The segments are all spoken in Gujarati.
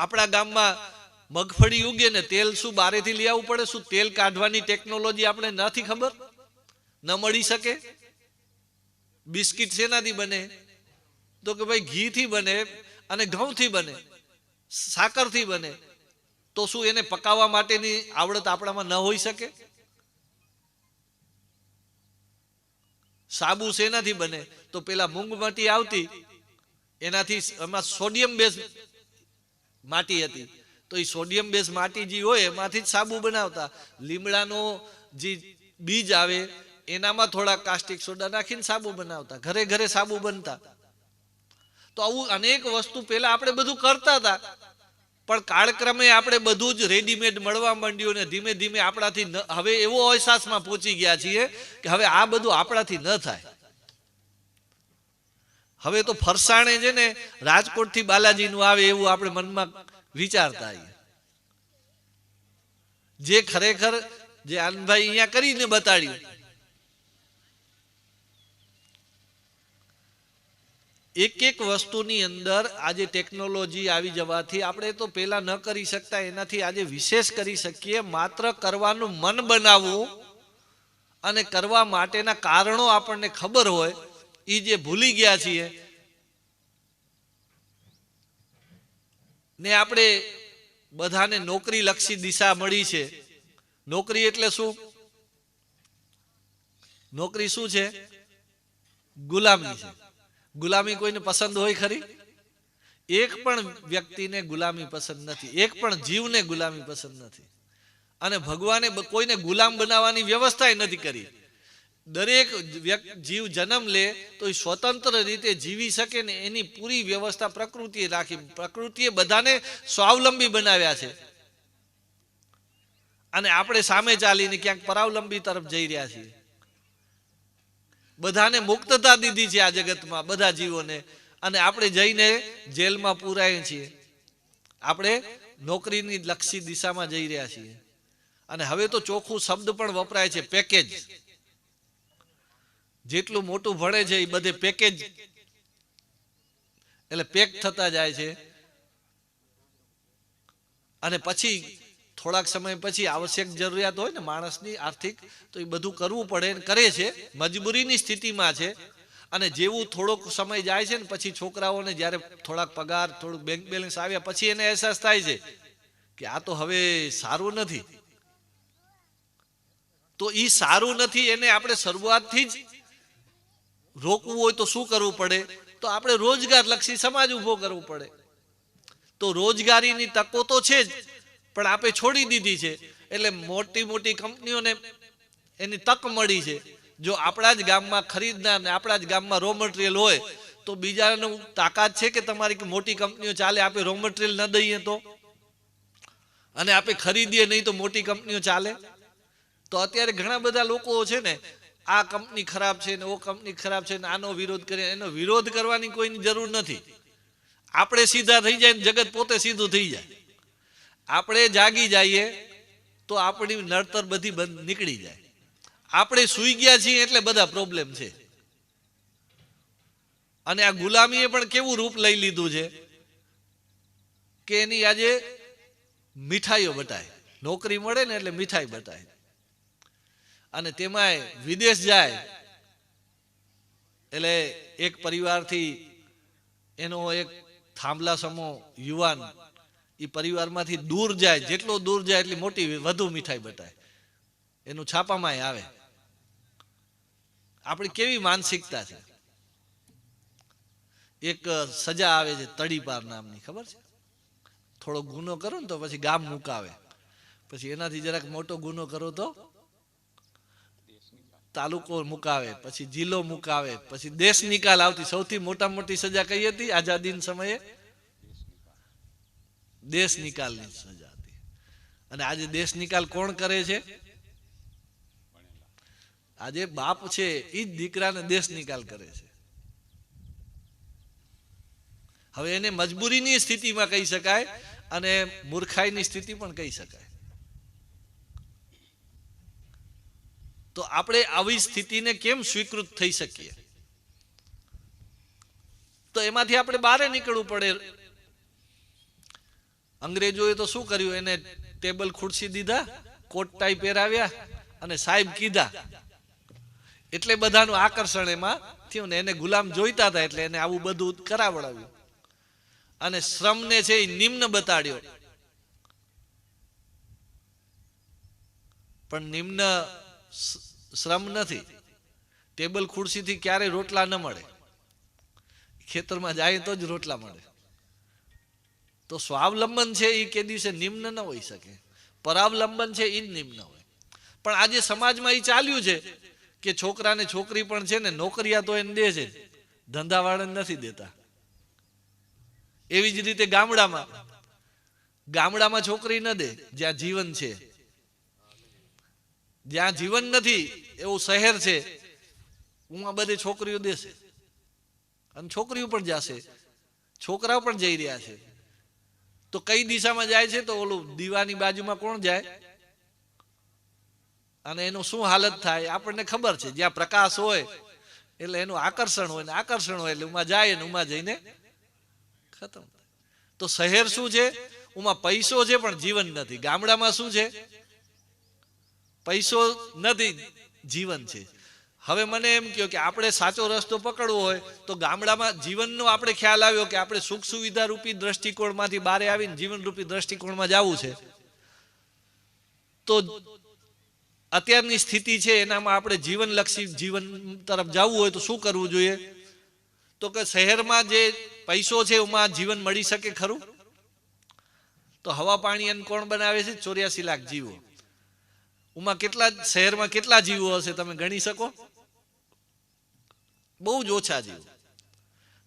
આપણા ગામમાં મગફળી ઉગે ને તેલ શું બારેથી લઈ આવવું પડે? શું તેલ કાઢવાની ટેકનોલોજી આપણે નથી ખબર? ન મળી શકે? બિસ્કિટ શેનાથી બને? તો કે ભાઈ ઘીથી બને અને ઘઉંથી બને, સાકરથી બને. તો શું એને પકાવવા માટેની આવડત આપણામાં ન હોઈ શકે? સાબુ શેનાથી બને? તો પેલા મૂંગમાટી આવતી, એનાથી એમાં સોડિયમ બેઝ માટી હતી. તો એ સોડિયમ બેઝ માટી જે હોય, એમાંથી જ સાબુ બનાવતા. લીમડાનો જે બીજ આવે, એનામાં થોડા કાસ્ટિક સોડા નાખીને સાબુ બનાવતા. ઘરે ઘરે સાબુ બનતા. તો આવું અનેક વસ્તુ પહેલા આપણે બધું કરતા હતા. પણ કાળક્રમે આપણે બધું જ રેડીમેડ મળવા માંડ્યું ને ધીમે ધીમે આપણાથી હવે એવો અહેસાસમાં પહોંચી ગયા છીએ કે હવે આ બધું આપણાથી ન થાય. હવે તો ફરસાણે છે ને રાજકોટથી બાલાજીનું આવે એવું આપણે મનમાં વિચારતા જે ખરેખર જે આનંદભાઈ અહીંયા કરીને બતાડ્યું. એક એક વસ્તુની અંદર આજે ટેકનોલોજી આવી જવાથી આપણે તો પેલા ન કરી શકતા, એનાથી આજે વિશેષ કરી શકીએ, માત્ર કરવાનું મન બનાવવું અને કરવા માટેના કારણો આપણને ખબર હોય એ જે ભૂલી ગયા છીએ, ને આપણે બધાને નોકરી લક્ષી દિશા મળી છે. નોકરી એટલે શું? નોકરી શું છે? ગુલામી છે. ગુલામી કોઈને પસંદ હોય ખરી? એક પણ વ્યક્તિને ગુલામી પસંદ નથી. એક પણ જીવને ગુલામી પસંદ નથી. અને ભગવાને કોઈને ગુલામ બનાવવાની વ્યવસ્થા નથી કરી. દરેક જીવ જન્મ લે, તો એ સ્વતંત્ર રીતે જીવી શકે ને એની પૂરી વ્યવસ્થા પ્રકૃતિએ રાખી. પ્રકૃતિએ બધાને સ્વાવલંબી બનાવ્યા છે. અને આપણે સામે ચાલીને ક્યાંક પરાવલંબી તરફ જઈ રહ્યા છીએ. બધાને મુક્તતા દીધી છે આ જગતમાં, બધા જીવોને. અને આપણે જઈને જેલમાં પૂરાય છીએ. આપણે નોકરીની લક્ષી દિશામાં જઈ રહ્યા છીએ. અને હવે તો ચોખ્ખું શબ્દ પણ વપરાય છે, પેકેજ. જેટલું મોટું ભણે છે એ બધે પેકેજ એટલે પેક થતા જાય છે. અને પછી થોડાક સમય પછી આવશ્યક જરૂરિયાત હોય ને માણસની આર્થિક, તો એ બધું કરવું પડે કરે છે. મજબૂરીની સ્થિતિમાં છે. અને જેવું થોડોક સમય જાય છે ને પછી છોકરાઓને જ્યારે થોડાક પગાર, થોડુંક બેંક બેલેન્સ આવ્યા પછી એને અહેસાસ થાય છે કે આ તો હવે સારું નથી. તો એ સારું નથી, એને આપણે શરૂઆતથી જ રોકવું હોય તો શું કરવું પડે? તો આપણે રોજગાર લક્ષી સમાજ ઊભો કરવો પડે. તો રોજગારીની તકો તો છે જ, પણ આપણે છોડી દીધી છે. એટલે મોટી મોટી કંપનીઓને એની તક મળી છે. જો આપણા જ ગામમાં ખરીદનાર આપણા જ ગામમાં રો મટીરિયલ હોય, તો બીજાને તાકાત છે કે તમારી મોટી કંપનીઓ ચાલે આપણે રો મટીરિયલ ન દઈએ તો? અને આપણે ખરીદીએ નહીં તો મોટી કંપનીઓ ચાલે? તો અત્યારે ઘણા બધા લોકો છે ને આ કંપની ખરાબ છે ને ઓ કંપની ખરાબ છે ને આનો વિરોધ કરે એનો વિરોધ કરવાની કોઈની જરૂર નથી. આપણે સીધા થઈ જાય ને જગત પોતે સીધું થઈ જાય. આપણે જાગી જઈએ તો આપણી નડતર બધી બંધ નીકળી જાય. આપણે સૂઈ ગયા છીએ એટલે બધા પ્રોબ્લેમ છે. અને આ ગુલામીએ પણ કેવું રૂપ લઈ લીધું છે કે એની આજે મીઠાઈઓ બટાય. નોકરી મળે ને એટલે મીઠાઈ બટાય. અને તેમાંય વિદેશ જાય. એટલે એક પરિવારથી એનો એક થાંભલા સમો યુવાન એ પરિવારમાંથી દૂર જાય, જેટલો દૂર જાય એટલી મોટી વધુ મીઠાઈ બટાય. એનું છાપામાં આવે. આપણી કેવી માનસિકતા છે? એક સજા આવે છે તડીપાર નામની, ખબર છે? થોડો ગુનો કરો ને તો પછી ગામ મુકાવે. પછી એનાથી જરાક મોટો ગુનો કરો તો તાલુકો મુકાવે, પછી જિલ્લો મુકાવે, પછી દેશ નિકાલ આવતી સૌથી મોટા મોટી સજા કઈ હતી? આઝાદી સમયે? દેશ નિકાલની સજા હતી. અને આજે દેશ નિકાલ કોણ કરે છે? આજે બાપ છે એ જ દીકરાને દેશ નિકાલ કરે છે. હવે એને મજબૂરીની સ્થિતિમાં કહી શકાય અને મૂર્ખાઈની સ્થિતિ પણ કહી શકાય. તો આપણે આવી સ્થિતિને કેમ સ્વીકૃત થઈ શકીએ? તો એમાંથી આપણે બહાર નીકળવું પડે. અંગ્રેજોએ તો શું કર્યું? એને ટેબલ ખુરશી દીધા, કોટ ટાઈ પહેરાવ્યા અને સાહેબ કીધા. એટલે બધાનું આકર્ષણ એમાં થયું ને એને ગુલામ જોઈતા હતા એટલે એને આવું બધું કરાવડાવ્યું. અને શ્રમને છે એ નિમ્ન બતાડ્યો. પણ નિમ્ન શ્રમ નથી. ટેબલ ખુરશીથી ક્યારેય રોટલા ન મળે. ખેતરમાં જાય તો જ રોટલા મળે. તો સ્વાવલંબન છે એ કે દિવસે નિમ્ન ન હોઈ શકે. પરાવલંબન છે એ નિમ્ન હોય. પણ આજે સમાજમાં એ ચાલ્યું છે કે છોકરાને છોકરી પણ છે ને નોકરિયા તો એને દે છે. ધંધાવાળાને નથી દેતા. એવી જ રીતે ગામડામાં. ગામડામાં છોકરી ન દે, જ્યાં જીવન છે. જ્યાં જીવન નથી, એવું શહેર છે ઉમાં બધી છોકરીઓ દેશે અને છોકરીઓ પણ જશે. છોકરાઓ પણ જઈ રહ્યા છે. તો કઈ દિશામાં જાય છે? તો ઓલું દીવાની બાજુમાં કોણ જાય? અને એનું શું હાલત થાય? આપણને ખબર છે. જ્યાં પ્રકાશ હોય, એટલે એનું આકર્ષણ હોય ને આકર્ષણ હોય એટલે ઉમાં જાય ને ઉમાં જઈને ખતમ તો શહેર શું છે? ઉમાં પૈસો છે પણ જીવન નથી. ગામડામાં શું છે? પૈસો નથી જીવન છે. હવે મને એમ કહો કે આપણે સાચો રસ્તો પકડવો હોય તો ગામડામાં જીવનનો આપણે ખ્યાલ આવ્યો કે આપણે સુખ સુવિધા રૂપી દ્રષ્ટિકોણમાંથી બહાર આવીને જીવન રૂપી દ્રષ્ટિકોણમાં જવું છે. તો અત્યારની સ્થિતિ છે એનામાં આપણે જીવનલક્ષી જીવન તરફ જવું હોય તો શું કરવું જોઈએ? તો કે શહેરમાં જે પૈસો છે એમાં જીવન મળી શકે ખરું? તો હવા પાણી એને કોણ બનાવે છે? ચોર્યાસી લાખ જીવો. ઉમાં કેટલા શહેરમાં કેટલા જીવો હશે તમે ગણી શકો? બહુ જ ઓછા જીવો.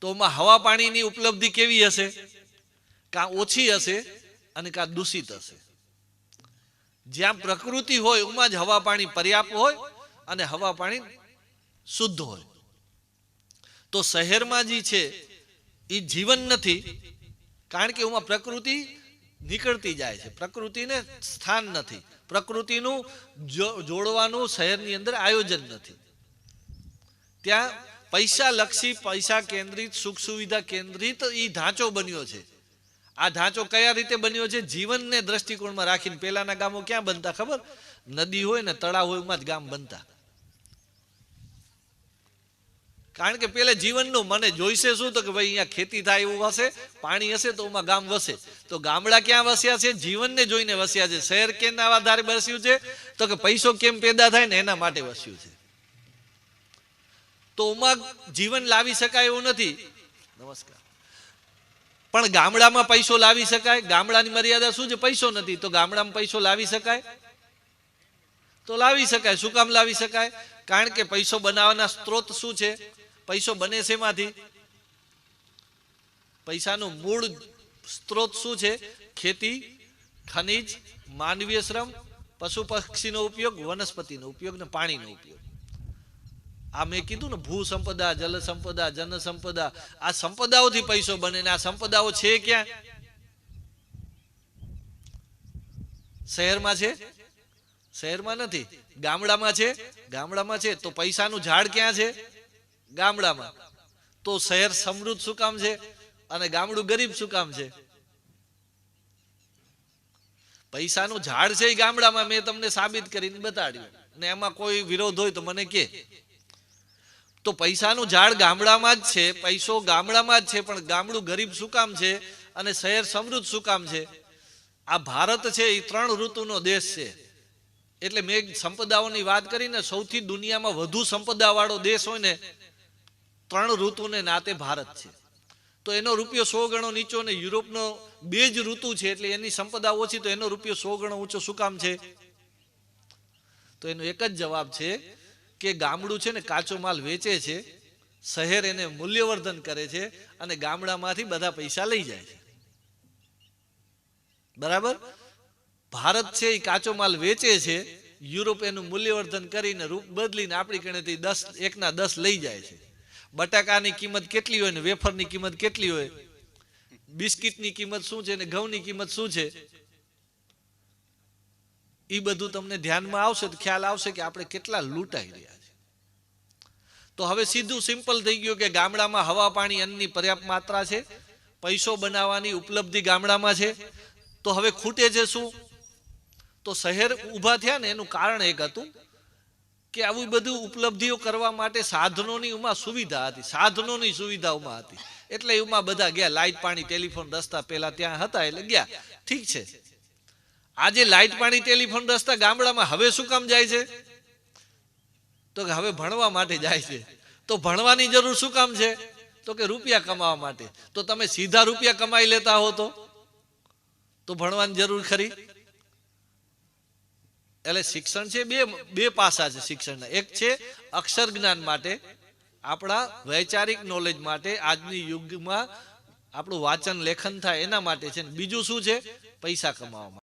તો એમાં હવા પાણીની ઉપલબ્ધિ કેવી હશે? કાં ઓછી હશે અને કાં દૂષિત હશે? જ્યાં પ્રકૃતિ હોય એમાં જ હવા પાણી પર્યાપ્ત હોય અને હવા પાણી શુદ્ધ હોય. તો શહેરમાં જે છે એ જીવન નથી. કારણ કે એમાં પ્રકૃતિ નીકળતી જાય છે. પ્રકૃતિને સ્થાન નથી. પ્રકૃતિનું જોડવાનું શહેરની અંદર આયોજન નથી. ત્યાં પૈસા લક્ષી, પૈસા કેન્દ્રિત, સુખ સુવિધા કેન્દ્રિત એ ઢાંચો બન્યો છે. આ ઢાંચો કયા રીતે બન્યો છે? જીવનને દ્રષ્ટિકોણમાં રાખીને. પેલાના ગામો ક્યાં બનતા ખબર? નદી હોય ને તળાવ હોય, એમાં જ ગામ બનતા. કારણ કે પેલે જીવનનું મને જોઈશે શું તો કે ભાઈ અહીંયા ખેતી થાય એવું હશે, પાણી હશે તો એમાં ગામ વસે. તો ગામડા ક્યાં વસ્યા છે? જીવનને જોઈને વસ્યા છે. શહેર કેના આધારે વસ્યું છે? તો કે પૈસો કેમ પેદા થાય ને એના માટે વસ્યું છે. તો એમાં જીવન લાવી શકાય એવું નથી. નમસ્કાર. પણ ગામડામાં પૈસો લાવી શકાય? ગામડાની મર્યાદા શું છે? પૈસો નથી. તો ગામડામાં પૈસો લાવી શકાય? તો લાવી શકાય. શું કામ લાવી શકાય? કારણ કે પૈસો બનાવવાના સ્ત્રોત શું છે? પૈસો બને છે એમાંથી પૈસાનું મૂળ સ્ત્રોત શું છે? ખેતી, ખનિજ, માનવીય શ્રમ, પશુ પક્ષીનો ઉપયોગ, વનસ્પતિનો ઉપયોગ ને પાણીનો ઉપયોગ. આ મેં કીધું ને, ભૂ સંપદા, જલ સંપદા, જન સંપદા. આ સંપદાઓથી પૈસો બને આ સંપદાઓ છે ક્યાં? શહેરમાં છે? શહેરમાં નથી, ગામડામાં છે. ગામડામાં છે તો પૈસાનું ઝાડ ક્યાં છે? ગામડામાં. તો શહેર સમૃદ્ધ શું કામ છે? અને ગામડું ગરીબ શું કામ છે? પૈસાનું ઝાડ છે એ ગામડામાં, મેં તમને સાબિત કરીને બતાડ્યું. ને એમાં કોઈ વિરોધ હોય તો મને કે. તો પૈસાનું ઝાડ ગામડામાં જ છે, પૈસો ગામડામાં જ છે, પણ ગામડું ગરીબ શું કામ છે? અને શહેર સમૃદ્ધ શું કામ છે? આ ભારત છે એ ત્રણ ઋતુનો દેશ છે. એટલે મેં સંપદાઓની વાત કરીને સૌથી દુનિયામાં વધુ સંપદા વાળો દેશ હોય ને, ત્રણ ઋતુને નાતે ભારત છે. તો એનો રૂપિયો સો ગણો નીચો ને યુરોપનો બે જ ઋતુ છે, એટલે એની સંપદા ઓછી, તો એનો રૂપિયો સો ગણો ઊંચો શું કામ છે? તો એનો એક જ જવાબ છે કે ગામડું છે ને કાચો માલ વેચે છે, શહેર એને મૂલ્યવર્ધન કરે છે અને ગામડામાંથી બધા પૈસા લઈ જાય છે. બરાબર? ભારત છે, એ કાચો માલ વેચે છે, યુરોપ એનું મૂલ્યવર્ધન કરીને રૂપ બદલીને આપણી કણેથી દસ, એકના દસ લઈ જાય છે. બટાકાની કિંમત કેટલી હોય ને વેફરની કિંમત કેટલી હોય? બિસ્કિટની કિંમત શું છે ને ઘઉંની કિંમત શું છે? એ બધું તમને ધ્યાનમાં આવશે તો ખ્યાલ આવશે કે આપણે કેટલા લૂંટાઈ રહ્યા છે તો હવે સીધું સિમ્પલ થઈ ગયું કે ગામડામાં હવા પાણી અન્નની પર્યાપ્ત માત્રા છે, પૈસો બનાવવાની ઉપલબ્ધિ ગામડામાં છે. તો હવે ખૂટે છે શું? તો શહેર ઊભા થયા ને એનું કારણ એક હતું કે આવી બધું ઉપલબ્ધિઓ કરવા માટે સાધનોની ઉમાં સુવિધા હતી, સાધનોની સુવિધા ઉમાં હતી. એટલે એમાં બધા ગયા લાઇટ પાણી, ટેલિફોન, રસ્તા પેલા ત્યાં હતા એટલે ગયા. ઠીક છે. આજે લાઇટ પાણી, ટેલિફોન, રસ્તા ગામડામાં હવે શું કામ જાય છે? તો કે હવે ભણવા માટે જાય છે. તો ભણવાની જરૂર શું કામ છે? તો કે રૂપિયા કમાવા માટે. તો તમે સીધા રૂપિયા કમાઈ લેતા હો તો ભણવાની જરૂર ખરી? એટલે શિક્ષણ છે બે બે પાસા છે શિક્ષણના. એક છે અક્ષર જ્ઞાન માટે, આપણા વૈચારિક નોલેજ માટે, આજની યુગમાં આપણું વાંચન લેખન થાય એના માટે છે બીજું શું છે? પૈસા કમાવા